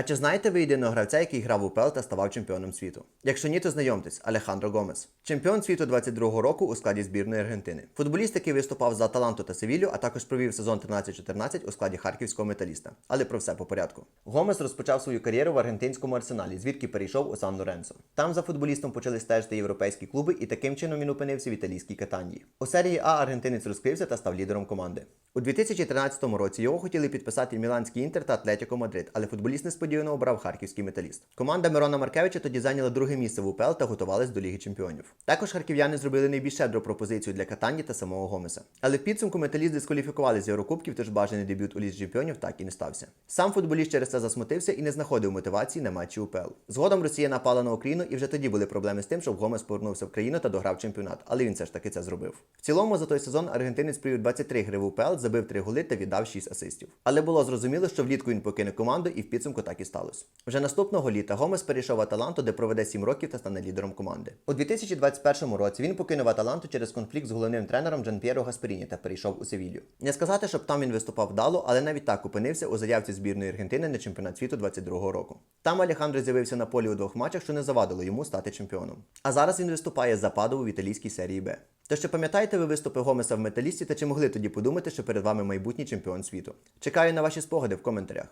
А чи знаєте ви єдиного гравця, який грав у УПЛ та ставав чемпіоном світу? Якщо ні, то знайомтесь, Алехандро Гомес. Чемпіон світу 22-го року у складі збірної Аргентини. Футболіст, який виступав за Аталанту та Севілью, а також провів сезон 13-14 у складі харківського металіста. Але про все по порядку. Гомес розпочав свою кар'єру в аргентинському арсеналі, звідки перейшов у Сан Лоренцо. Там за футболістом почали стежити європейські клуби, і таким чином він опинився в італійській катанії. У серії А аргентинець розкрився та став лідером команди. У 2013 році його хотіли підписати Міланський інтер та Атлетіко Мадрид, але футболіст несподівано обрав харківський металіст. Команда Мирона Маркевича тоді зайняла друге місце в УПЛ та готувалась до Ліги Чемпіонів. Також харків'яни зробили найбільш щедру пропозицію для Катанії та самого Гомеса. Але в підсумку металіст дискваліфікували з Єврокубків, тож бажаний дебют у Лізі Чемпіонів так і не стався. Сам футболіст через це засмутився і не знаходив мотивації на матчі УПЛ. Згодом Росія напала на Україну, і вже тоді були проблеми з тим, щоб Гомес повернувся в країну та дограв чемпіонат, але він все ж таки це зробив. В цілому за той сезон аргентинець провів 23 гри в УПЛ, забив 3 голи та віддав 6 асистів. Але було зрозуміло, що влітку він покине команду, і в підсумку так і сталося. Вже наступного літа Гомес перейшов в Аталанту, де проведе 7 років та стане лідером команди. У 2021 році він покинув Аталанту через конфлікт з головним тренером Джан П'єро Гасперіні та перейшов у Севілью. Не сказати, щоб там він виступав вдало, але навіть так опинився у заявці збірної Аргентини на чемпіонат світу 22-го року. Там Алехандро з'явився на полі у двох матчах, що не завадило йому стати чемпіоном. А зараз він виступає за Падову в італійській серії Б. То що пам'ятаєте ви виступи Гомеса в металісті та чи могли тоді подумати, що перед вами майбутній чемпіон світу? Чекаю на ваші спогади в коментарях.